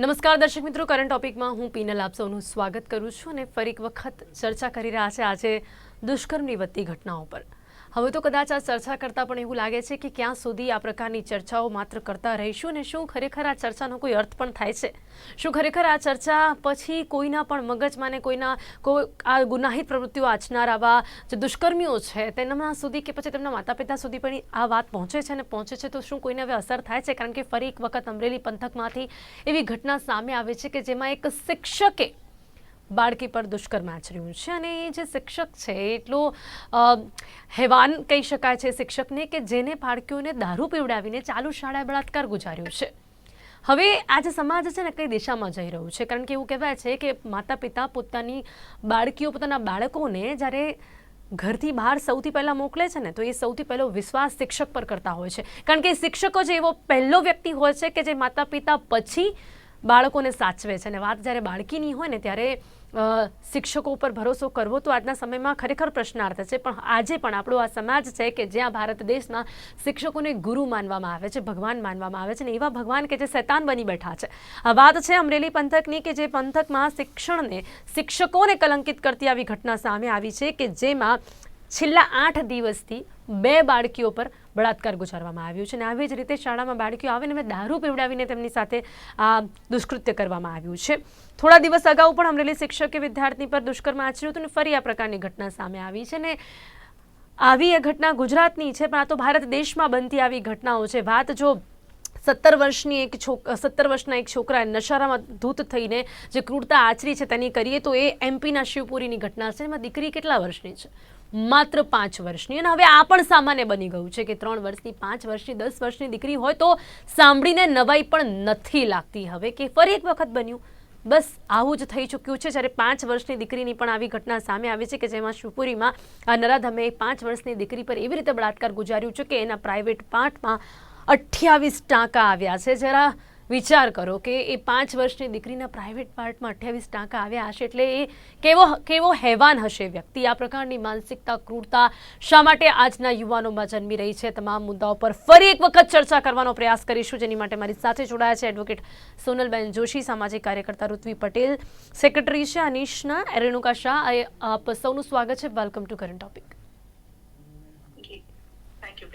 નમસ્કાર દર્શક મિત્રો કરંટ ટોપિકમાં હું પીનલ આપ સૌનું સ્વાગત કરું છું અને ફરી એક વખત ચર્ચા કરી રહ્યા છે આજે દુષ્કર્મની વધતી ઘટનાઓ પર. હવે તો કદાચ આ ચર્ચા કરતાં પણ એવું લાગે છે કે ક્યાં સુધી આ પ્રકારની ચર્ચાઓ માત્ર કરતા રહીશું અને શું ખરેખર આ ચર્ચાનો કોઈ અર્થ પણ થાય છે? શું ખરેખર આ ચર્ચા પછી કોઈના પણ મગજમાં ને કોઈના કોઈ આ ગુનાહિત પ્રવૃત્તિઓ આચનાર આવા જે દુષ્કર્મીઓ છે તેમના સુધી કે પછી તેમના માતા પિતા સુધી પણ આ વાત પહોંચે છે અને પહોંચે છે તો શું કોઈને હવે અસર થાય છે? કારણ કે ફરી એક વખત અમરેલી પંથકમાંથી એવી ઘટના સામે આવે છે કે જેમાં એક શિક્ષકે બાળકી પર દુષ્કર્મ આચર્યું છે અને એ જે શિક્ષક છે એટલો હેવાન કહી શકાય છે શિક્ષકને કે જેને બાળકીઓને દારૂ પીવડાવીને ચાલુ શાળાએ બળાત્કાર ગુજાર્યો છે. હવે આજે સમાજ છે ને કઈ દિશામાં જઈ રહ્યું છે? કારણ કે એવું કહેવાય છે કે માતા પિતા પોતાની બાળકીઓ, પોતાના બાળકોને જ્યારે ઘરથી બહાર સૌથી પહેલાં મોકલે છે ને, તો એ સૌથી પહેલો વિશ્વાસ શિક્ષક પર કરતા હોય છે. કારણ કે શિક્ષકો જે એવો પહેલો વ્યક્તિ હોય છે કે જે માતા પિતા પછી બાળકોને સાચવે છે. અને વાત જ્યારે બાળકીની હોય ને, ત્યારે શિક્ષકો ઉપર ભરોસો કરવો તો આજના સમયમાં ખરેખર પ્રશ્નાર્થ છે, પણ આજે પણ આપણો આ સમાજ છે કે જ્યાં ભારત દેશના શિક્ષકોને ગુરુ માનવામાં આવે છે, ભગવાન માનવામાં આવે છે ને એવા ભગવાન કે જે શૈતાન બની બેઠા છે. આ વાત છે અમરેલી પંથકની કે જે પંથકમાં શિક્ષણને, શિક્ષકોને કલંકિત કરતી આવી ઘટના સામે આવી છે કે જેમાં છેલ્લા આઠ દિવસથી બે બાળકીઓ પર બળાત્કાર ગુજારવામાં આવ્યું છે અને આવી જ રીતે શાળામાં બાળકીઓ આવીને મેં દારૂ પીવડાવીને તેમની સાથે આ દુષ્કૃત્ય કરવામાં આવ્યું છે. થોડા દિવસ અગાઉ પણ અમરેલી શિક્ષકે વિદ્યાર્થી પર દુષ્કર્મ આચર્યું હતું અને ફરી આ પ્રકારની ઘટના સામે આવી છે ને આવી એ ઘટના ગુજરાતની છે, પણ આ તો ભારત દેશમાં બનતી આવી ઘટનાઓ છે. વાત જો સત્તર વર્ષની એક છોક, સત્તર વર્ષના એક છોકરાએ નશારામાં ધૂત થઈને જે ક્રૂરતા આચરી છે તેની કરીએ તો એ એમપીના શિવપુરીની ઘટના છે. એમાં દીકરી કેટલા વર્ષની છે? માત્ર પાંચ વર્ષની. અને હવે આ પણ સામાન્ય બની ગયું છે કે ત્રણ વર્ષની, પાંચ વર્ષની, દસ વર્ષની દીકરી હોય તો સાંભળીને નવાઈ પણ નથી લાગતી હવે કે ફરી એક વખત બન્યું. બસ આવું જ થઈ ચૂક્યું છે જ્યારે પાંચ વર્ષની દીકરીની પણ આવી ઘટના સામે આવી છે કે જેમાં શિવપુરીમાં નરાધમે પાંચ વર્ષની દીકરી પર એવી રીતે બળાત્કાર ગુજાર્યું છે કે એના પ્રાઇવેટ પાર્ટમાં અઠ્યાવીસ ટાંકા આવ્યા છે. જરા વિચાર કરો કે એ પાંચ વર્ષની દીકરીના પ્રાઇવેટ પાર્ટમાં અઠ્યાવીસ ટાંકા આવ્યા હશે એટલે એ કેવો કેવો હેવાન હશે વ્યક્તિ? આ પ્રકારની માનસિકતા, ક્રૂરતા શા માટે આજના યુવાનોમાં જન્મી રહી છે? તમામ મુદ્દાઓ પર ફરી એક વખત ચર્ચા કરવાનો પ્રયાસ કરીશું. જેની માટે મારી સાથે જોડાયા છે એડવોકેટ સોનલબેન જોશી, સામાજિક કાર્યકર્તા ઋત્વી પટેલ સેક્રેટરી છે અનિશના, રેણુકા શાહ. આપ સૌનું સ્વાગત છે. Welcome to current topic thank you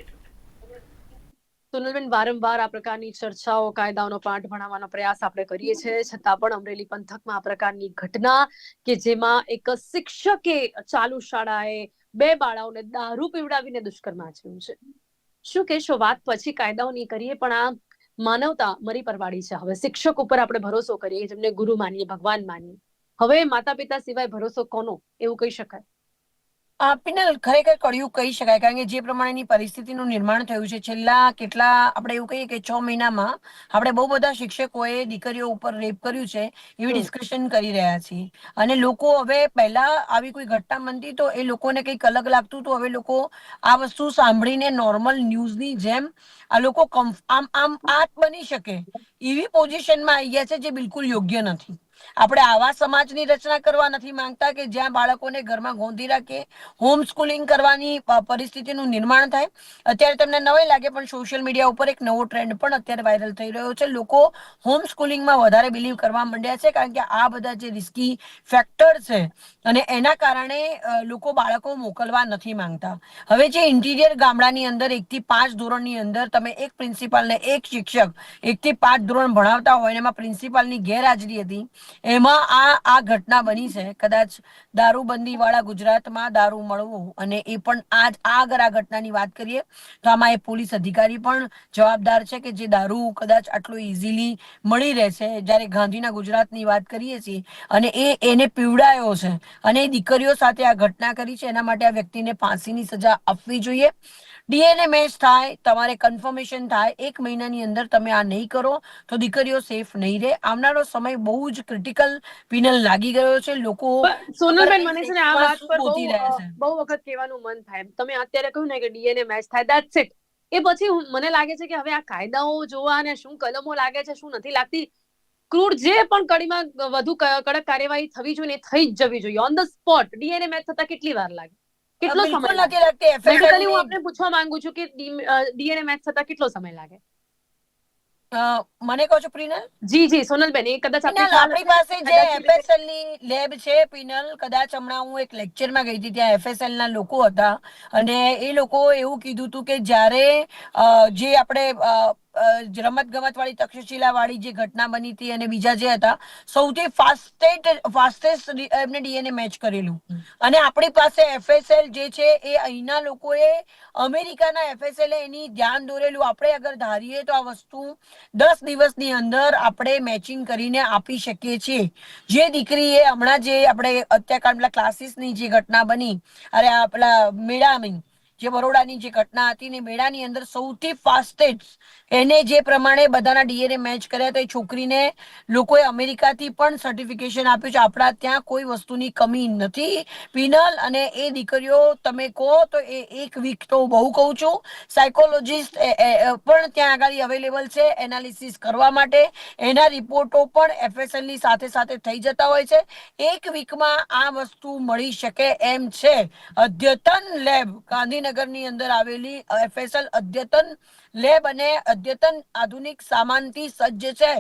Sonalben વારંવાર આ પ્રકારની ચર્ચાઓ, કાયદાઓનો પાઠ ભણાવવાનો પ્રયાસ આપણે કરીએ છીએ. છતાં પણ અમરેલી પંથકમાં આ પ્રકારની ઘટના કે જેમાં એક શિક્ષકે ચાલુ શાળાએ બે બાળાઓને દારૂ પીવડાવીને દુષ્કર્મ આચર્યું છે. શું કહેશો? વાત પછી કાયદાઓની કરીએ, પણ આ માનવતા મરી પરવાડી છે. હવે શિક્ષક ઉપર આપણે ભરોસો કરીએ, જેમને ગુરુ માનીએ, ભગવાન માનીએ. હવે માતા પિતા સિવાય ભરોસો કોનો? એવું કહી શકાય. આ પિનલ ખરેખર કળિયુગ કહી શકાય કારણ કે જે પ્રમાણેની પરિસ્થિતિનું નિર્માણ થયું છે છેલ્લા કેટલા આપણે એવું કહીએ કે છ મહિનામાં આપણે બહુ બધા શિક્ષકોએ દીકરીઓ ઉપર રેપ કર્યું છે એવી ડિસ્કશન કરી રહ્યા છીએ. અને લોકો હવે પહેલા આવી કોઈ ઘટના બનતી તો એ લોકોને કંઈક અલગ લાગતું તો હવે લોકો આ વસ્તુ સાંભળીને નોર્મલ ન્યૂઝની જેમ આ લોકો કમ્ફ- આમ આમ આત બની શકે એવી પોઝિશનમાં આવી ગયા છે જે બિલકુલ યોગ્ય નથી. આપણે આવા સમાજની રચના કરવા નથી માંગતા કે જ્યાં બાળકોને ઘરમાં ગોંધી રાખે હોમ સ્કૂલિંગ કરવાની પરિસ્થિતિનું નિર્માણ થાય. અત્યારે તમને નવાઈ લાગે પણ સોશિયલ મીડિયા ઉપર એક નવો ટ્રેન્ડ પણ અત્યારે વાયરલ થઈ રહ્યો છે. લોકો હોમ સ્કૂલિંગમાં વધારે બિલીવ કરવા માંડ્યા છે કારણ કે આ બધા જે રિસ્કી ફેક્ટર છે અને એના કારણે લોકો બાળકો મોકલવા નથી માંગતા. હવે જે ઇન્ટિરિયર ગામડાની અંદર એકથી પાંચ ધોરણની અંદર તમે એક પ્રિન્સિપાલને એક શિક્ષક એકથી પાંચ ધોરણ ભણાવતા હોય એમાં પ્રિન્સિપાલની ગેરહાજરી હતી એમાં આ આ ઘટના બની છે. કદાચ દારૂબંધી વાળા ગુજરાતમાં દારૂ મળવું અને એ પણ આજ આગળ આ ઘટનાની વાત કરીએ, તો આમાં એ પોલીસ અધિકારી પણ જવાબદાર છે કે જે દારૂ કદાચ આટલો ઇઝીલી મળી રહે છે. જ્યારે ગાંધીના ગુજરાતની વાત કરીએ છીએ અને એ, એને પીવડાયો છે અને એ દીકરીઓ સાથે આ ઘટના કરી છે. એના માટે આ વ્યક્તિને ફાંસીની સજા આપવી જોઈએ. ડીએનએ મેચ થાય, તમારે કન્ફર્મેશન થાય, એક મહિનાની અંદર તમે આ નહીં કરો તો દીકરીઓ સેફ નહીં રહે. આવનારો સમય બહુ જ ક્રિટિકલ પિનલ લાગી ગયો છે. લોકો સોનલબેન મને છે ને આ વાત પર બહુ વખત કહેવાનું મન થાય. તમે અત્યારે કહ્યું ને કે ડીએનએ મેચ થાય ધેટ્સ ઇટ એ પછી મને લાગે છે કે હવે આ કાયદાઓ જોવા અને શું કલમો લાગે છે શું નથી લાગતી ક્રૂર જે પણ કડીમાં વધુ કડક કાર્યવાહી થવી જોઈએ થઈ જ જવી જોઈએ. On the spot DNA match થતા કેટલી વાર લાગે? કેટલો સમય લાગે? હું આપને પૂછવા માંગુ છું કે ડીએનએ મેચ થતા કેટલો સમય લાગે? મને કહો છો પ્રિનલ? જી જી સોનલબેન એ કદાચ પિનલ આપણી પાસે જે એફએસએલની લેબ છે પિનલ કદાચ હમણાં હું એક લેક્ચરમાં ગઈ હતી ત્યાં એફએસએલ ના લોકો હતા. અને એ લોકો એવું કીધું હતું કે જ્યારે જે આપણે રમત ગમત વાળી તક્ષશિલા વાળી જે ઘટના બની હતી અને બીજા જે હતા સૌથી ફાસ્ટેસ્ટ ફાસ્ટેસ્ટ એમને ડીએનએ મેચ કરેલું. અને આપણી પાસે એફએસએલ જે છે એ અહીંના લોકોએ અમેરિકાના એફએસએલ એની ધ્યાન દોરેલું. આપણે અગર ધારીએ તો આ વસ્તુ દસ દિવસની અંદર આપણે મેચિંગ કરીને આપી શકીએ છીએ. જે દીકરીએ હમણાં જે આપણે અત્યારકાળ પેલા ક્લાસીસની જે ઘટના બની અરે આ પેલા મેળાની જે બરોડાની જે ઘટના હતી ને મેળાની અંદર સૌથી ફાસ્ટેસ્ટ એને જે પ્રમાણે બધાના ડીએનએ મેચ કર્યા તો એ છોકરીને લોકોએ અમેરિકાથી પણ સર્ટિફિકેશન આપ્યું છે. આપણા ત્યાં કોઈ વસ્તુની કમી નથી. પિનલ અને એ દીકરીઓ તમે કહો તો એ એક વીક તો હું બહુ કહું છું. સાયકોલોજીસ્ટ પણ ત્યાં આગળ અવેલેબલ છે એનાલિસિસ કરવા માટે. એના રિપોર્ટો પણ એફએસએલની સાથે સાથે થઈ જતા હોય છે. એક વીકમાં આ વસ્તુ મળી શકે એમ છે. અદ્યતન લેબ ગાંધીનગરની અંદર આવેલી એફએસએલ અદ્યતન લેબ અને અદ્યતન આધુનિક સામાનથી સજ્જ છે.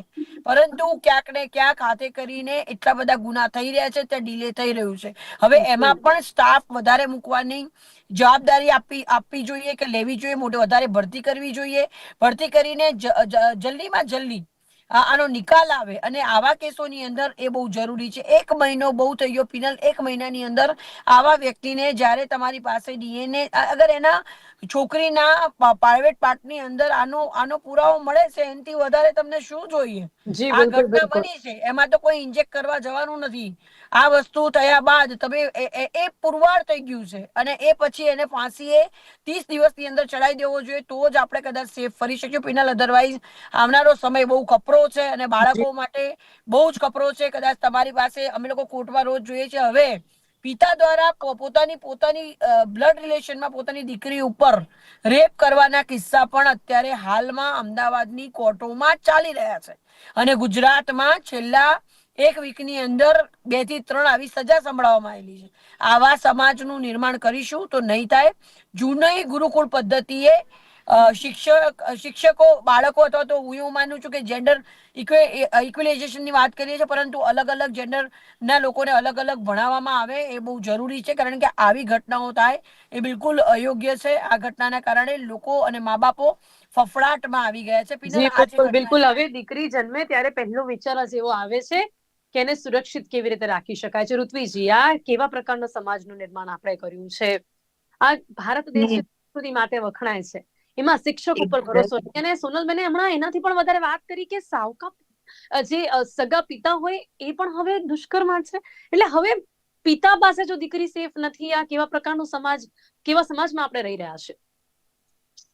પરંતુ ક્યાંક ને ક્યાંક હાથે કરીને એટલા બધા ગુના થઈ રહ્યા છે તે ડીલે થઈ રહ્યું છે. હવે એમાં પણ સ્ટાફ વધારે મૂકવાની જવાબદારી આપવી આપવી જોઈએ કે લેવી જોઈએ મોટે વધારે ભરતી કરવી જોઈએ. ભરતી કરીને જલ્દીમાં જલ્દી આનો નિકાલ આવે અને આવા કેસોની અંદર એ બહુ જરૂરી છે. એક મહિનો બહુ થઈ ગયો પિનલ એક મહિનાની અંદર આવા વ્યક્તિને જ્યારે તમારી પાસે ડીએનએ અગર એના છોકરીના પ્રાઇવેટ પાર્ટની અંદર આનો આનો પુરાવો મળે છે એનાથી વધારે તમને શું જોઈએ? જી આ ઘટના બની છે. એમાં તો કોઈ ઇન્જેક્ટ કરવા જવાનું નથી. આ વસ્તુ થયા બાદ તમે એ- એ એ પુરવાર થઈ ગયું છે. અને એ પછી એને ફાંસીએ ત્રીસ દિવસની અંદર ચડાવી દેવો જોઈએ તો જ આપણે કદાચ સેફ ફરી શકીએ. પિનલ અધરવાઇઝ આવનારો સમય બહુ કપરો છે અને બાળકો માટે બહુ જ કપરો છે. કદાચ તમારી પાસે અમે લોકો કોર્ટમાં રોજ જોઈએ છે હવે પિતા દ્વારા પોતાની પોતાની બ્લડ રિલેશનમાં પોતાની દીકરી ઉપર રેપ કરવાના કિસ્સા પણ અત્યારે હાલમાં અમદાવાદની કોર્ટોમાં ચાલી રહ્યા છે. અને ગુજરાતમાં છેલ્લા એક વીકની અંદર બેથી ત્રણ આવી સજા સંભળાવવામાં આવેલી છે. આવા સમાજનું નિર્માણ કરીશું તો નહીં થાય. જૂની ગુરુકુળ પદ્ધતિએ શિક્ષક શિક્ષકો બાળકો અથવા તો હું એવું માનું છું કે જેન્ડર ઇક્વિલાઇઝેશનની વાત કરીએ છીએ પરંતુ અલગ અલગ જેન્ડરના લોકોને અલગ અલગ ભણાવવામાં આવે એ બહુ જરૂરી છે કારણ કે આવી ઘટનાઓ થાય એ બિલકુલ અયોગ્ય છે. આ ઘટનાના કારણે લોકો અને મા બાપો ફફડાટમાં આવી ગયા છે. બિલકુલ હવે દીકરી જન્મે ત્યારે પહેલો વિચાર જ એવો આવે છે કે એને સુરક્ષિત કેવી રીતે રાખી શકાય છે. ઋત્વીજી આ કેવા પ્રકારનો સમાજનું નિર્માણ આપણે કર્યું છે? આ ભારત દેશ સંસ્કૃતિ માટે વખણાય છે. એમાં શિક્ષક ઉપર ભરોસો નથી. અને સોનલબેને હમણાં એનાથી પણ વધારે વાત કરી કે સાવકા જે સગા પિતા હોય એ પણ હવે દુષ્કર્મ છે એટલે હવે પિતા પાસે જો દીકરી સેફ નથી આ કેવા પ્રકારનો સમાજ કેવા સમાજમાં આપણે રહી રહ્યા છે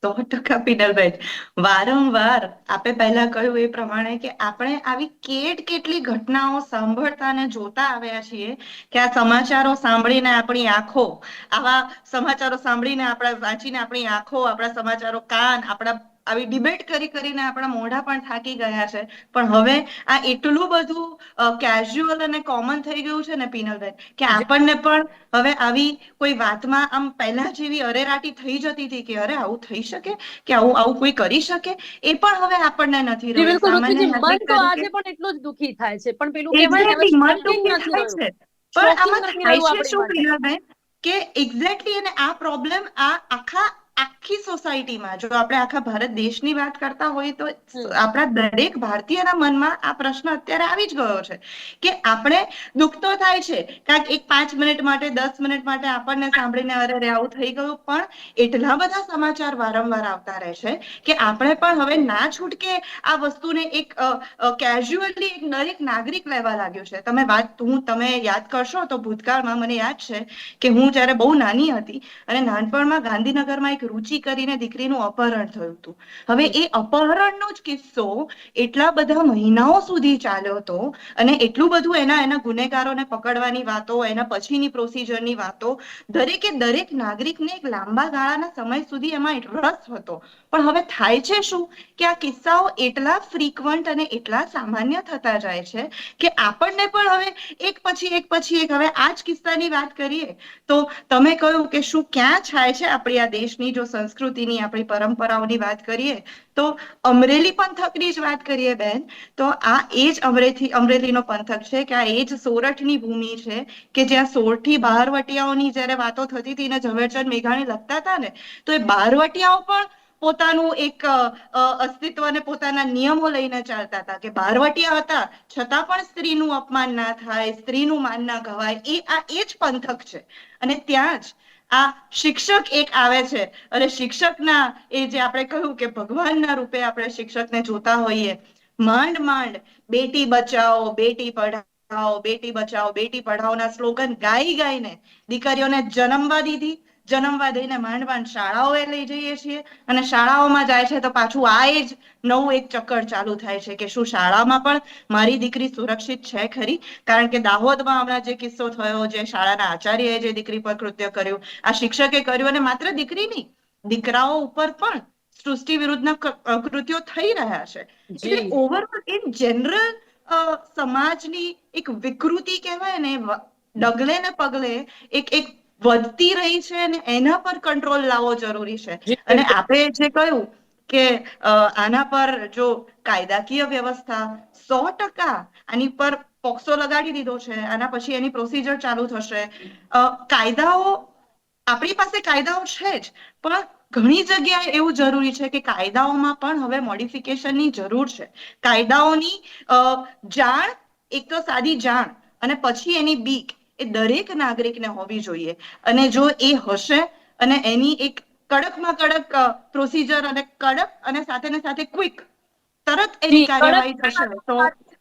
સો ટકા પિનલબેન વારંવાર આપે પહેલા કહ્યું એ પ્રમાણે કે આપણે આવી કેટ કેટલી ઘટનાઓ સાંભળતા અને જોતા આવ્યા છીએ કે આ સમાચારો સાંભળીને આપણી આંખો, આવા સમાચારો સાંભળીને આપણા વાંચીને આપણી આંખો, આપણા સમાચારો કાન, આપણા આવી ડિબેટ કરી કરીને આપણા મોઢા પણ થાકી ગયા છે. પણ હવે આ એટલું બધું કેઝ્યુઅલ અને કોમન થઈ ગયું છે ને પીનલબેન કે આપણને પણ હવે આવી કોઈ વાતમાં આમ પહેલા જેવી અરેરાટી થઈ જતી હતી કે અરે આવું થઈ શકે? કે આવું આવું કોઈ કરી શકે? એ પણ હવે આપણને નથી રહ્યું. મન તો આજે પણ એટલું જ દુખી થાય છે. પણ પેલું મન દુખી થાય છે. પણ આમાં થાય છે શું પીનલબેન? કે એક્ઝેક્ટલી અને આ પ્રોબ્લેમ આ આખા આખી સોસાયટીમાં જો આપણે આખા ભારત દેશની વાત કરતા હોઈએ તો આપણા દરેક ભારતીયના મનમાં આ પ્રશ્ન અત્યારે આવી જ ગયો છે કે આપણે દુઃખ તો થાય છે કાંઈક એક પાંચ મિનિટ માટે દસ મિનિટ માટે આપણને સાંભળીને અરે રે આવું થઈ ગયું પણ એટલા બધા સમાચાર વારંવાર આવતા રહે છે કે આપણે પણ હવે ના છૂટકે આ વસ્તુને એક કેઝ્યુઅલી એક દરેક નાગરિક લેવા લાગ્યો છે. તમે વાત હું તમે યાદ કરશો તો ભૂતકાળમાં મને યાદ છે કે હું જ્યારે બહુ નાની હતી અને નાનપણમાં ગાંધીનગરમાં એક રુચિ કરીને દીકરીનું અપહરણ થયું હતું. હવે એ અપહરણનો જ કિસ્સો એટલા બધા મહિનાઓ સુધી ચાલ્યો હતો અને એટલું બધું એના એના ગુનેગારોને પકડવાની વાતો, એના પછીની પ્રોસિજરની વાતો, દરેકે દરેક નાગરિકને એક લાંબા ગાળાના સમય સુધી એમાં રસ હતો. પણ હવે થાય છે શું? કે આ કિસ્સાઓ એટલા ફ્રીક્વન્ટ અને એટલા સામાન્ય થતા જાય છે કે આપણને પણ હવે એક પછી એક પછી એક, હવે આ જ કિસ્સાની વાત કરીએ તો તમે કહ્યું કે શું ક્યાં છાય છે આપણી આ દેશની, જો સંસ્કૃતિની આપણી પરંપરાઓની વાત કરીએ, તો અમરેલી પંથકની જ વાત કરીએ બેન, તો આ એ જ અમરેલી અમરેલીનો પંથક છે કે આ એ જ સોરઠની ભૂમિ છે કે જ્યાં સોરઠી બહારવટિયાઓની જ્યારે વાતો થતી હતી ને ઝવેરચંદ મેઘાણી લખતા હતા ને, તો એ બહારવટિયાઓ પણ પોતાનું એક અસ્તિત્વ અને પોતાના નિયમો લઈને ચાલતા હતા કે બારવટિયા હતા, છતાં પણ સ્ત્રીનું અપમાન ના થાય, સ્ત્રીનું માન ના ગવાય, એ આ એ જ પંથક છે. અને ત્યાં જ આ શિક્ષક એક આવે છે. અને શિક્ષકના એ જે આપણે કહ્યું કે ભગવાનના રૂપે આપણે શિક્ષકને જોતા હોઈએ. માંડ માંડ, બેટી બચાવો બેટી પઢાઓ, બેટી બચાવો બેટી પઢાઓના સ્લોગન ગાઈ ગાઈને દીકરીઓને જન્મવા દીધી. જન્મવા દઈને માંડ માંડ શાળાઓએ લઈ જઈએ છીએ અને શાળાઓમાં જાય છે તો પાછું આ એ જ નવું એક ચક્કર ચાલુ થાય છે કે શું શાળામાં પણ મારી દીકરી સુરક્ષિત છે ખરી? કારણ કે દાહોદમાં હમણાં જે કિસ્સો થયો જે શાળાના આચાર્યએ જે દીકરી પર કૃત્ય કર્યું આ શિક્ષકે કર્યું અને માત્ર દીકરી નહીં દીકરાઓ ઉપર પણ સૃષ્ટિ વિરુદ્ધના કૃત્યો થઈ રહ્યા છે. એટલે ઓવરઓલ ઇન જનરલ સમાજની એક વિકૃતિ કહેવાય ને ડગલે ને પગલે એક એક વધતી રહી છે અને એના પર કંટ્રોલ લાવવો જરૂરી છે. અને આપણે જે કહ્યું કે આના પર જો કાયદાકીય વ્યવસ્થા સો ટકા આની પર પોક્સો લગાડી દીધો છે આના પછી એની પ્રોસિજર ચાલુ થશે. કાયદાઓ આપણી પાસે કાયદાઓ છે જ પણ ઘણી જગ્યાએ એવું જરૂરી છે કે કાયદાઓમાં પણ હવે મોડિફિકેશનની જરૂર છે. કાયદાઓની જાણ એક તો સાદી જાણ અને પછી એની બીક. એ દરેક નાગરિકને હોવી જોઈએ. અને જો એ હશે અને એની એક કડકમાં કડક પ્રોસિજર અને કડક અને સાથે ને સાથે ક્વિક તરત એની કાર્યવાહી થશે. તો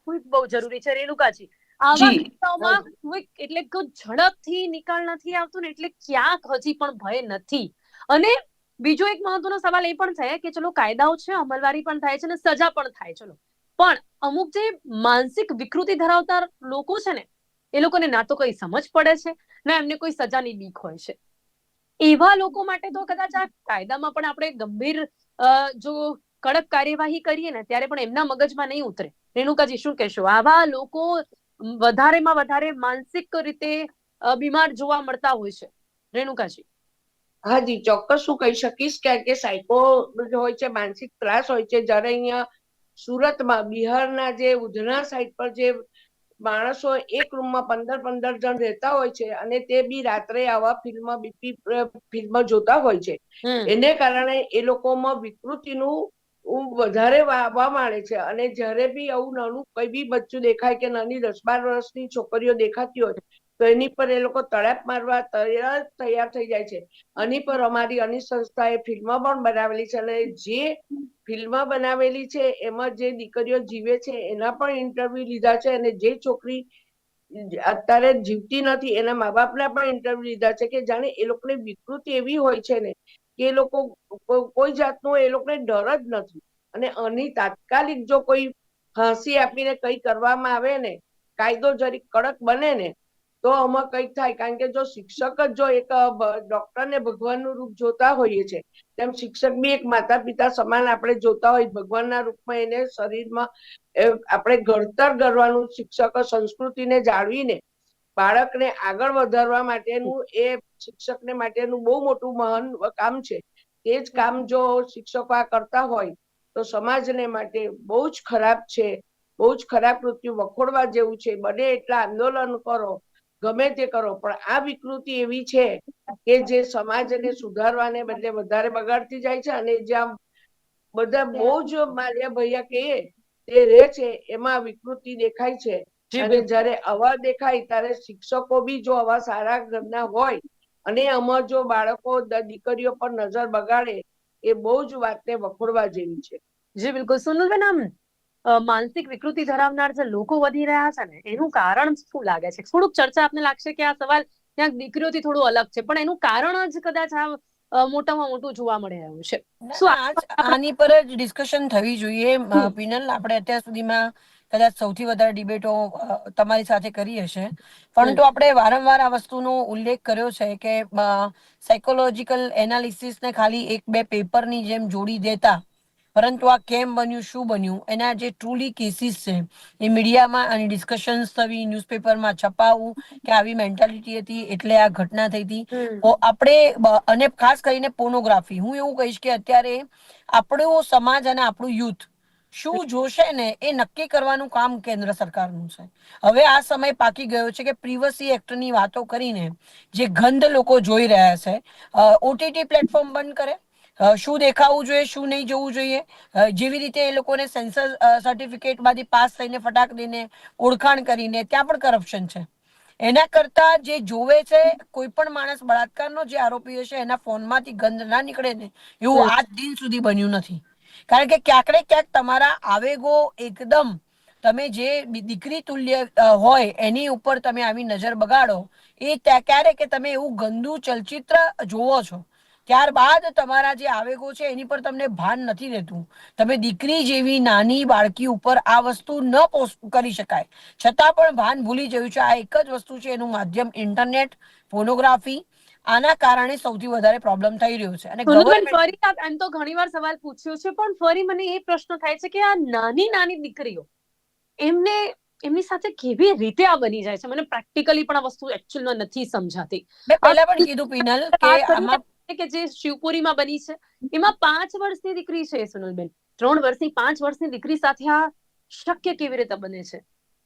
ક્વિક બહુ જરૂરી છે રેણુકાજી આવા કિસ્સાઓમાં ક્વિક એટલે કે ઝડપથી નિકાલ નથી આવતો ને એટલે ક્યાંક હજી પણ ભય નથી. અને બીજો એક મહત્વનો સવાલ એ પણ છે કે ચલો કાયદાઓ છે અમલવારી પણ થાય છે અને સજા પણ થાય ચલો. પણ અમુક જે માનસિક વિકૃતિ ધરાવતા લોકો છે ને એ લોકોને ના તો કઈ સમજ પડે છે, ના એમને કોઈ સજાની બીક હોય છે. એવા લોકો માટે તો કદાચ આ કાયદામાં પણ આપણે ગંભીર જો કડક કાર્યવાહી કરીએ ને ત્યારે પણ એમના મગજમાં નહીં ઉતરે. રેણુકાજી શું કહેશો? આવા લોકો વધારેમાં વધારે માનસિક રીતે બીમાર જોવા મળતા હોય છે. રેણુકાજી હાજી ચોક્કસ હું કહી શકીશ કે સાયકો હોય છે, માનસિક ત્રાસ હોય છે. જ્યારે અહીંયા સુરતમાં બિહારના જે ઉધના સાઈડ પર જે માણસો એક રૂમમાં પંદર પંદર જણ રહેતા હોય છે અને તે બી રાત્રે આવા ફિલ્મ બીપી ફિલ્મ જોતા હોય છે. એને કારણે એ લોકોમાં વિકૃતિનું વધારે વાવા માંડે છે અને જ્યારે બી આવું નાનું કઈ બી બચ્ચું દેખાય કે નાની દસ બાર વર્ષની છોકરીઓ દેખાતી હોય તો એની પર એ લોકો તડપ મારવા તરત તૈયાર થઈ જાય છે. આની પર અમારી અની સંસ્થાએ ફિલ્મ પણ બનાવેલી છે અને જે ફિલ્મ બનાવેલી છે, એમાં જે દીકરીઓ જીવે છે, એના પણ ઇન્ટરવ્યુ લીધા છે અને જે છોકરી અત્યારે જીવતી નથી, એના મા બાપના પણ ઇન્ટરવ્યુ લીધા છે કે જાણે એ લોકોની વિકૃતિ એવી હોય છે ને કે એ લોકો કોઈ જાતનો એ લોકોને ડર જ નથી. અને આની તાત્કાલિક જો કોઈ ફાંસી આપીને કઈ કરવામાં આવે ને, કાયદો જરી કડક બને ને તો આમાં કંઈક થાય. કારણ કે જો શિક્ષક જ જો એક ડોક્ટર ને ભગવાનનું રૂપ જોતા હોઈએ છે, તેમ શિક્ષક બી એક માતા પિતા સમાન આપણે જોતા હોય. ભગવાનના રૂપમાં એને શરીરમાં આપણે ઘડતર કરવાનું શિક્ષક સંસ્કૃતિને જાળવીને બાળકને આગળ વધારવા માટેનું એ શિક્ષકને માટેનું બહુ મોટું મહાન કામ છે. તે જ કામ જો શિક્ષકો આ કરતા હોય, તો સમાજને માટે બહુ જ ખરાબ છે. બહુ જ ખરાબ કૃત્યુ વખોડવા જેવું છે. બને એટલા આંદોલન કરો ગમે તે કરો પણ આ વિકૃતિ એવી છે કે જે સમાજને સુધારવાને બદલે વધારે બગાડતી જાય છે અને જ્યાં બધા બહુ જ માલ્યા ભૈયા કહીએ તે રહે છે એમાં વિકૃતિ દેખાય છે. જી અને જ્યારે આવા દેખાય ત્યારે શિક્ષકો બી જો આવા સારા ઘરના હોય અને આમાં જો બાળકો દીકરીઓ પર નજર બગાડે એ બહુ જ વાતને વખોડવા જેવી છે. જી બિલકુલ. સોનલબેન આમ માનસિક વિકૃતિ ધરાવનાર જે લોકો વધી રહ્યા છે ને એનું કારણ શું લાગે છે? થોડુંક ચર્ચા આપને લાગશે કે આ સવાલ ક્યાંક દીકરીઓથી થોડું અલગ છે પણ એનું કારણ જ કદાચ આ મોટામાં મોટું જોવા મળી રહ્યું છે. આની પર જ ડિસ્કશન થવી જોઈએ. પિનલ આપણે અત્યાર સુધીમાં કદાચ સૌથી વધારે ડિબેટો તમારી સાથે કરી હશે. પરંતુ આપણે વારંવાર આ વસ્તુનો ઉલ્લેખ કર્યો છે કે સાયકોલોજીકલ એનાલિસિસ ને ખાલી એક બે પેપરની જેમ જોડી દેતા પરંતુ આ કેમ બન્યું શું બન્યું? એના જે ટ્રુલી કેસીસ છે. એ મીડિયામાં અને ડિસ્કશન્સ થવી ન્યૂઝપેપરમાં છપાવવું કે આવી મેન્ટાલિટી હતી એટલે આ ઘટના થઈ હતી. આપણે અને ખાસ કરીને પોર્નોગ્રાફી હું એવું કહીશ કે અત્યારે આપણો સમાજ અને આપણું યુથ શું જોશે ને એ નક્કી કરવાનું કામ કેન્દ્ર સરકારનું છે. હવે આ સમય પાકી ગયો છે કે પ્રિવસી એક્ટની વાતો કરીને જે ગંધ લોકો જોઈ રહ્યા છે ઓટીટી પ્લેટફોર્મ બંધ કરે? શું દેખાવું જોઈએ શું નહીં જોવું જોઈએ? જેવી રીતે એ લોકોને સેન્સર સર્ટિફિકેટમાંથી પાસ થઈને ફટાક દઈને ઓળખાણ કરીને ત્યાં પણ કરપ્શન છે. એના કરતા જે જોવે છે કોઈ પણ માણસ બળાત્કારનો જે આરોપી હશે એના ફોનમાંથી ગંધ ના નીકળે ને એવું આજ દિન સુધી બન્યું નથી. કારણ કે ક્યાંક ને ક્યાંક તમારા આવેગો એકદમ તમે જે દીકરી તુલ્ય હોય એની ઉપર તમે આવી નજર બગાડો એ ક્યારે કે તમે એવું ગંદુ ચલચિત્ર જોવો છો. ત્યારબાદ તમારા જે આવેગો છે એની પર તમને ભાન નથી રહેતું. તમે દીકરી જેવી નાની બાળકી ઉપર આ વસ્તુ ન કરી શકાય. છતાં પણ ભાન ભૂલી જયું છે. આ એક જ વસ્તુ છે એનું માધ્યમ ઇન્ટરનેટ ફોનોગ્રાફી આના કારણે સૌથી વધારે પ્રોબ્લેમ થઈ રહ્યો છે. અને ફરી એમ તો ઘણીવાર સવાલ પૂછ્યો છે પણ ફરી મને એ પ્રશ્ન થાય છે કે આ નાની નાની દીકરીઓ એમને એમની સાથે કેવી રીતે આ બની જાય છે? મને પ્રેક્ટિકલી પણ આ વસ્તુ એકચ્યુઅલમાં નથી સમજાતી. મેં પહેલા પણ કીધું પિનલ કે આમાં કે જે શિવપુરીમાં બની છે, એમાં પાંચ વર્ષની દીકરી છે સોનલબેન. ત્રણ વર્ષની, પાંચ વર્ષની દીકરી સાથે આ શક્ય કેવી રીતે બને છે?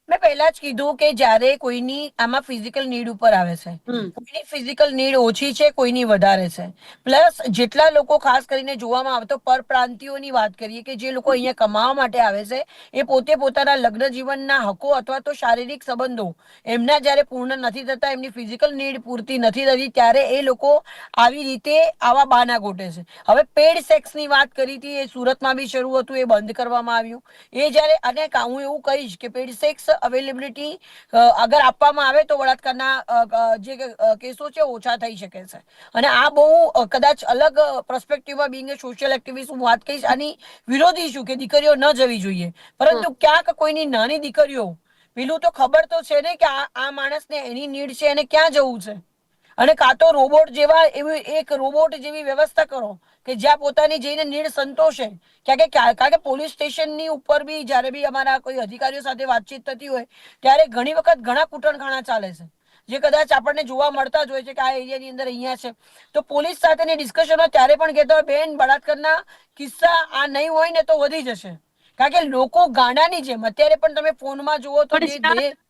મેં પહેલા જ કીધું કે જ્યારે કોઈની આમાં ફિઝિકલ નીડ ઉપર આવે છે કોઈની ફિઝિકલ નીડ ઓછી છે કોઈની વધારે છે. પ્લસ જેટલા લોકો ખાસ કરીને જોવામાં આવે તો પરપ્રાંતિયોની વાત કરીએ કે જે લોકો અહીંયા કમાવા માટે આવે છે એ પોતે પોતાના લગ્ન જીવનના હકો અથવા તો શારીરિક સંબંધો એમના જ્યારે પૂર્ણ નથી થતા એમની ફિઝિકલ નીડ પૂરતી નથી થતી ત્યારે એ લોકો આવી રીતે આવા બાના ગોટે છે. હવે પેડ સેક્સની વાત કરી હતી એ સુરતમાં બી શરૂ હતું એ બંધ કરવામાં આવ્યું. એ જ્યારે અને હું એવું કહીશ કે પેડ સેક્સ અવેલેબિલિટી અગર આપવામાં આવે તો બળાત્કારના જે કેસો છે ઓછા થઈ શકે છે. અને આ બહુ કદાચ અલગ પ્રસ્પેક્ટિવમાં બિંગ એ સોશિયલ એક્ટિવિસ્ટ હું વાત કહીશ આની વિરોધી છું કે દીકરીઓ ન જવી જોઈએ. પરંતુ ક્યાંક કોઈની નાની દીકરીઓ પેલું તો ખબર તો છે ને કે આ આ માણસને એની નીડ છે એને ક્યાં જવું છે? અને કાં તો રોબોટ જેવા એવી એક રોબોટ જેવી વ્યવસ્થા કરો કે જ્યાં પોતાની જઈને નીડ સંતોષે. કે કારણ કે પોલીસ સ્ટેશનની ઉપર બી જ્યારે બી અમારા કોઈ અધિકારીઓ સાથે વાતચીત થતી હોય ત્યારે ઘણી વખત ઘણા કૂટણખાણા ચાલે છે. જે કદાચ આપણને જોવા મળતા જ હોય છે કે આ એરિયાની અંદર અહીંયા છે. તો પોલીસ સાથેની ડિસ્કશનો ત્યારે પણ કહેતા હોય બેન બળાત્કારના કિસ્સા આ નહીં હોય ને તો વધી જશે. કારણ કે લોકો ગાંડાની જેમ અત્યારે પણ તમે ફોનમાં જુઓ તો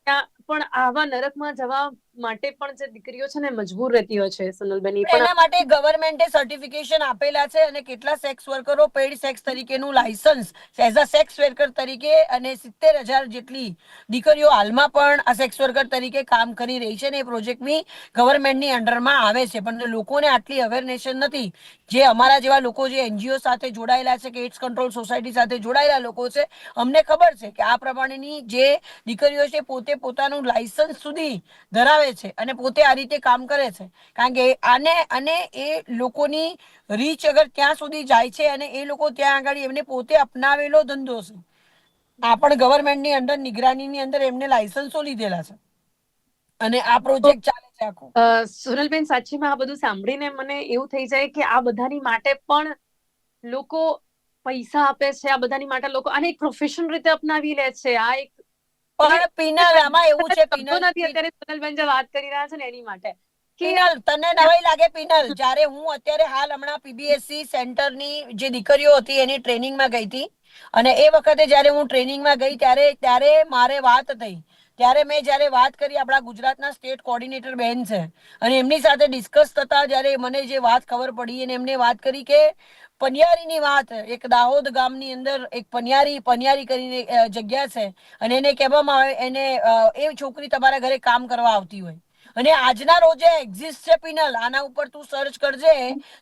ત્યાં પણ આવા નરકમાં જવા માટે પણ જે દીકરીઓ છે ને મજબૂર રહેતી હોય છે સોનલબેન એના માટે ગવર્મેન્ટે સર્ટિફિકેશન આપેલા છે અને કેટલા સેક્સ વર્કરો પેઇડ સેક્સ તરીકેનું licence as a sex worker તરીકે અને સિત્તેર હજાર જેટલી દીકરીઓ હાલમાં પણ આ સેક્સ વર્કર તરીકે કામ કરી રહી છે અને એ પ્રોજેક્ટની ગવર્મેન્ટની અંડરમાં આવે છે. પણ લોકોને આટલી અવેરનેશન નથી. જે અમારા જેવા લોકો જે એનજીઓ સાથે જોડાયેલા છે કે એડ્સ કંટ્રોલ સોસાયટી સાથે જોડાયેલા લોકો છે અમને ખબર છે કે આ પ્રમાણેની જે દીકરીઓ છે પોતે પોતાનું લાયસન્સ સુધી ધરાવે છે અને પોતે આ રીતે કામ કરે છે. કારણ કે આને, અને એ લોકોની રીચ અગર ત્યાં સુધી જાય છે અને એ લોકો ત્યાં આગળ એમને પોતે અપનાવેલો ધંધો છે. આ પણ ગવર્મેન્ટની અંદર, નિગરાનીની અંદર એમને લાયસન્સો લીધેલા છે. અને આ પ્રોજેક્ટ ચાલે છે આખો. સુરલબેન સાચીમાં આ બધું સાંભળીને મને એવું થઈ જાય કે આ બધાની માટે પણ લોકો પૈસા આપે છે, આ બધાની માટે લોકો આને એક પ્રોફેશન રીતે અપનાવી લે છે. આ એક પણ પિનલ એવું છે પિનલ નથી અત્યારે સોનલબેન જે વાત કરી રહ્યા છે ને એની માટે. પિનલ તને નવાઈ લાગે પિનલ? જ્યારે હું અત્યારે હાલ હમણાં પીબીએસસી સેન્ટરની જે દીકરીઓ હતી એની ટ્રેનિંગમાં ગઈ હતી. અને એ વખતે જ્યારે હું ટ્રેનિંગમાં ગઈ ત્યારે ત્યારે મારે વાત થઈ. ત્યારે મેં જ્યારે વાત કરી આપણા ગુજરાતના સ્ટેટ કોર્ડિનેટર બેન છે. અને એમની સાથે ડિસ્કસ થતા જ્યારે મને જે વાત ખબર પડી અને એમને વાત કરી કે પનિયારીની વાત. એક દાહોદ ગામની અંદર એક પનિયારી પનિયારી કરીને જગ્યા છે. અને એને કહેવામાં આવે એને એ છોકરી તમારા ઘરે કામ કરવા આવતી હોય. અને આજના રોજે એક્ઝિસ્ટ છે પિનલ. આના ઉપર તું સર્ચ કરજે.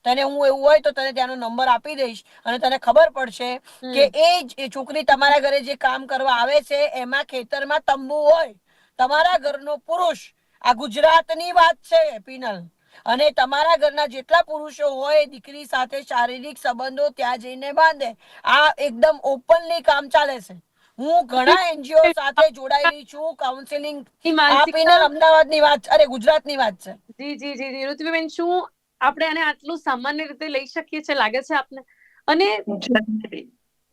તને હું એવું હોય તો તને ત્યાંનો નંબર આપી દઈશ. અને તને ખબર પડશે કે એ જ છોકરી તમારા ઘરે જે કામ કરવા આવે છે એમાં ખેતરમાં તંબુ હોય. તમારા ઘરનો પુરુષ. આ ગુજરાતની વાત છે પિનલ. અને તમારા ઘરના જેટલા પુરુષો હોય દીકરી સાથે શારીરિક સંબંધો ત્યાં જઈને બાંધે. આ એકદમ ઓપનલી કામ ચાલે છે. હું ઘણા એનજીઓ સાથે જોડાયેલી છું કાઉન્સેલિંગ આપીને અમદાવાદની વાત અરે ગુજરાતની વાત છે. જી જી જી જી. ઋતુબેન શું આપણે આને આટલું સામાન્ય રીતે લઈ શકીએ છીએ લાગે છે આપને? અને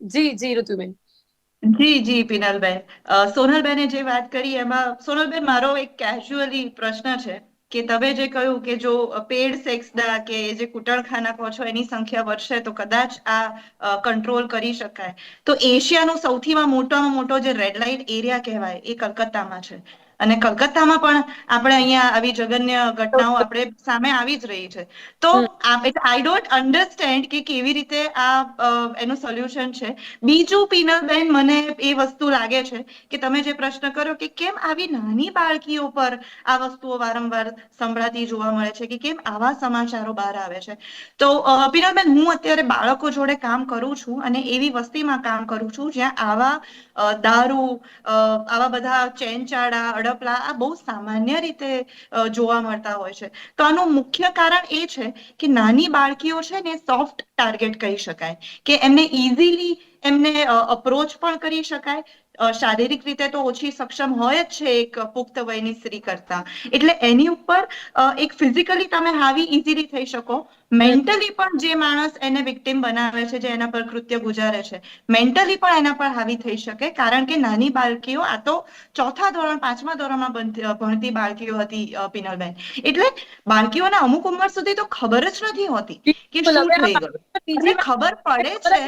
જી જી ઋતુબેન જી જી પિનલબેન. સોનલબેને જે વાત કરી એમાં સોનલબેન મારો એક કેઝ્યુઅલી પ્રશ્ન છે. કે તમે જે કહ્યું કે જો પેડ સેક્સના કે જે કુટળખાના કહો છો, એની સંખ્યા વધશે તો કદાચ આ કંટ્રોલ કરી શકાય. તો એશિયાનો સૌથીમાં મોટામાં મોટો જે રેડ લાઇટ એરિયા કહેવાય એ કલકત્તામાં છે. અને કલકત્તામાં પણ આપણે અહીંયા આવી જગન્ય ઘટનાઓ આપણે સામે આવી જ રહી છે. તો આઈ ડોન્ટ અન્ડરસ્ટેન્ડ કે કેવી રીતે આ એનું સોલ્યુશન છે. બીજું પીનલબેન મને એ વસ્તુ લાગે છે કે તમે જે પ્રશ્ન કર્યો કે કેમ આવી નાની બાળકીઓ પર આ વસ્તુઓ વારંવાર સંભળાતી જોવા મળે છે કે કેમ આવા સમાચારો બહાર આવે છે? તો પીનલબેન હું અત્યારે બાળકો જોડે કામ કરું છું અને એવી વસ્તીમાં કામ કરું છું જ્યાં આવા દારૂ આવા બધા ચેનચાળા અડપલા આ બહુ સામાન્ય રીતે જોવા મળતા હોય છે. તો આનું મુખ્ય કારણ એ છે કે નાની બાળકીઓ છે ને સોફ્ટ ટાર્ગેટ કહી શકાય. કે એમને ઇઝીલી એમને અપ્રોચ પણ કરી શકાય. શારીરિક રીતે તો ઓછી સક્ષમ હોય જ છે એક પુખ્ત વયની સ્ત્રી કરતા. એટલે એની ઉપર એક ફિઝિકલી તમે હાવી ઇઝીલી થઈ શકો. મેન્ટલી પણ જે માણસ એને વિક્ટિમ બનાવે છે જે એના પર કૃત્ય ગુજારે છે મેન્ટલી પણ એના પર હાવી થઈ શકે. કારણ કે નાની બાળકીઓ આ તો ચોથા ધોરણ પાંચમા ધોરણમાં ભણતી બાળકીઓ હતી પિનલબેન. એટલે બાળકીઓને અમુક ઉંમર સુધી તો ખબર જ નથી હોતી કે શું થઈ ગયું. ખબર પડે છે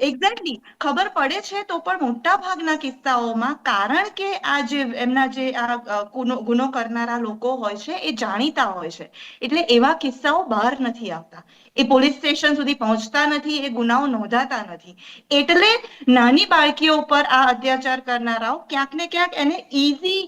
એક્ઝેક્ટલી ખબર પડે છે તો પણ મોટા ભાગના કિસ્સાઓમાં કારણ કે આ જે એમના જે આ ગુનો ગુનો કરનારા લોકો હોય છે એ જાણીતા હોય છે. એટલે એવા કિસ્સાઓ બહાર નથી આવતા. એ પોલીસ સ્ટેશન સુધી પહોંચતા નથી, એ ગુનાઓ નોંધાતા નથી. એટલે નાની બાળકીઓ ઉપર આ અત્યાચાર કરનારાઓ ક્યાંક ને ક્યાંક એને ઇઝી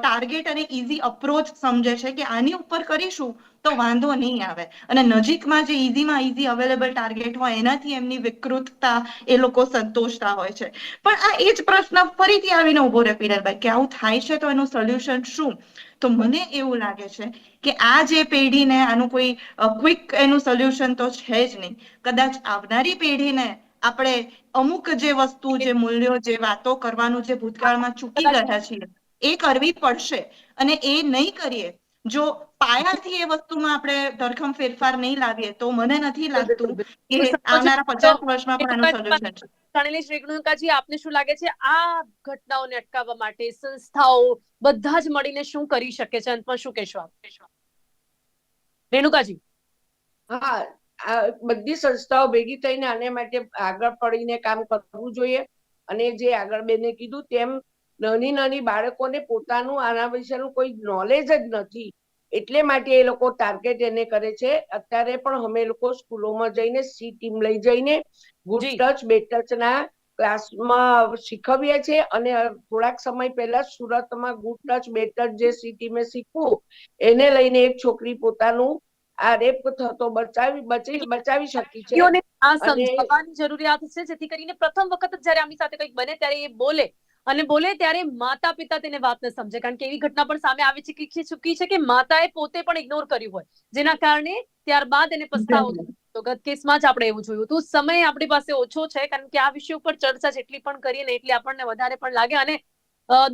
ટાર્ગેટ અને ઇઝી અપ્રોચ સમજે છે કે આની ઉપર કરીશું તો વાંધો નહીં આવે. અને નજીકમાં જે ઇઝીમાં ઇઝી અવેલેબલ ટાર્ગેટ હોય એનાથી એમની વિકૃતતા, એ લોકો સંતોષતા હોય છે. પણ આ એ જ પ્રશ્ન ફરીથી આવીને ઊભો રહે પીરલભાઈ કે આવું થાય છે તો એનું સોલ્યુશન શું? તો મને એવું લાગે છે કે આ જે પેઢીને આનું કોઈ ક્વિક એનું સોલ્યુશન તો છે જ નહીં. કદાચ આવનારી પેઢીને આપણે અમુક જે વસ્તુ, જે મૂલ્યો, જે વાતો કરવાનું જે ભૂતકાળમાં ચૂકી ગયા છીએ, એ કરવી પડશે. અને એ નહીં કરીએ જો પાયાથી એ વસ્તુમાં આપણે ધરખમ ફેરફાર નહીં લાવીએ તો મને નથી લાગતું કે આવનારા પચાસ વર્ષમાં પણ આનું સોલ્યુશન છે. રેણુકાજી આપને શું લાગે છે? આ ઘટનાઓને અટકાવવા માટે સંસ્થાઓ બધા જ મળીને શું કરી શકે છે? અંતમાં શું કહેશો આપ? રેણુકાજી. હા આ બધી સંસ્થાઓ ભેગી થઈને આને માટે આગળ પડીને કામ કરવું જોઈએ. અને જે આગળ બેને કીધું તેમ નાની નાની બાળકોને પોતાનું આના વિશેનું કોઈ નોલેજ જ નથી. એટલે માટે એ લોકો ટાર્ગેટ એને કરે છે. અત્યારે પણ અમે લોકો સ્કૂલોમાં જઈને સી ટીમ લઈ જઈને ગુડ ટચ બેડ ટચ ના ક્લાસમાં શીખવીએ છીએ અને થોડાક સમય પહેલા સુરતમાં ગુડ ટચ બેડ ટચ જે સી ટીમે શીખવું એને લઈને એક છોકરી પોતાનું આ રેપ થતો બચાવી બચી બચાવી શકી છે. આ સમજવાની જરૂરિયાત છે જેથી કરીને પ્રથમ વખત જ્યારે આમની સાથે કંઈક બને ત્યારે એ બોલે. અને બોલે ત્યારે માતા પિતા તેને વાતને સમજે. કારણ કે એવી ઘટના પણ સામે આવી છે કે ચૂકી છે કે માતાએ પોતે પણ ઇગ્નોર કર્યું હોય. જેના કારણે ત્યારબાદ એને પસ્તાવો તો ગત કેસમાં જ આપણે એવું જોયું હતું. સમય આપણી પાસે ઓછો છે કારણ કે આ વિષય ઉપર ચર્ચા જેટલી પણ કરીએ ને એટલી આપણને વધારે પણ લાગે અને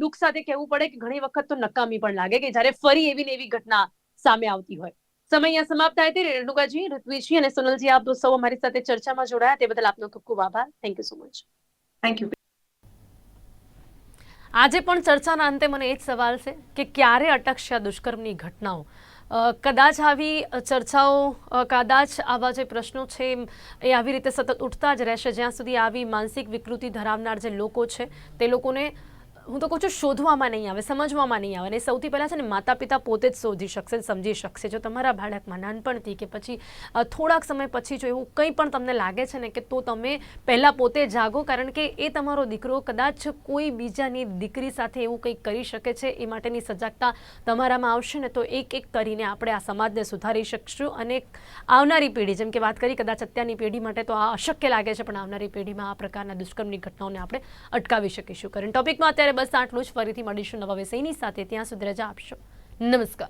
દુઃખ સાથે કહેવું પડે કે ઘણી વખત તો નકામી પણ લાગે કે જ્યારે ફરી એવી ને એવી ઘટના સામે આવતી હોય. સમય અહીંયા સમાપ્ત થાય તે રેણુકાજી ઋત્વિજી અને સોનલજી આપ સૌ અમારી સાથે ચર્ચામાં જોડાયા. તે બદલ આપનો ખૂબ ખૂબ આભાર. Thank you so much thank you આજે પણ ચર્ચાના અંતે મને એ જ સવાલ છે કે ક્યારે અટકશે આ દુષ્કર્મની ઘટનાઓ? કદાચ આવી ચર્ચાઓ કદાચ આવા જે પ્રશ્નો છે એ આવી રીતે સતત ઉઠતા જ રહેશે, જ્યાં સુધી આવી માનસિક વિકૃતિ ધરાવનાર જે લોકો છે તે લોકોને હું તો કહું છું, શોધવામાં નહીં આવે, સમજવામાં નહીં આવે. અને સૌથી પહેલાં છે ને માતા પિતા પોતે જ શોધી શકશે સમજી શકશે. જો તમારા બાળકમાં નાનપણથી કે પછી થોડાક સમય પછી જો એવું કંઈ પણ તમને લાગે છે ને, કે તો તમે પહેલાં પોતે જાગો, કારણ કે એ તમારો દીકરો કદાચ કોઈ બીજાની દીકરી સાથે એવું કંઈક કરી શકે છે, એ માટેની સજાગતા તમારામાં આવશે ને, તો એક એક કરીને આપણે આ સમાજને સુધારી શકશું. અને આવનારી પેઢી, જેમ કે વાત કરી, કદાચ અત્યારની પેઢી માટે તો આ અશક્ય લાગે છે, પણ આવનારી પેઢીમાં આ પ્રકારના દુષ્કર્મની ઘટનાઓને આપણે અટકાવી શકીશું. કરંટ ટોપિકમાં અત્યારે બસ આટલું જ. ફરીથી મળીશું નવા વિષયની સાથે. ત્યાં સુધી રજા આપશો. નમસ્કાર.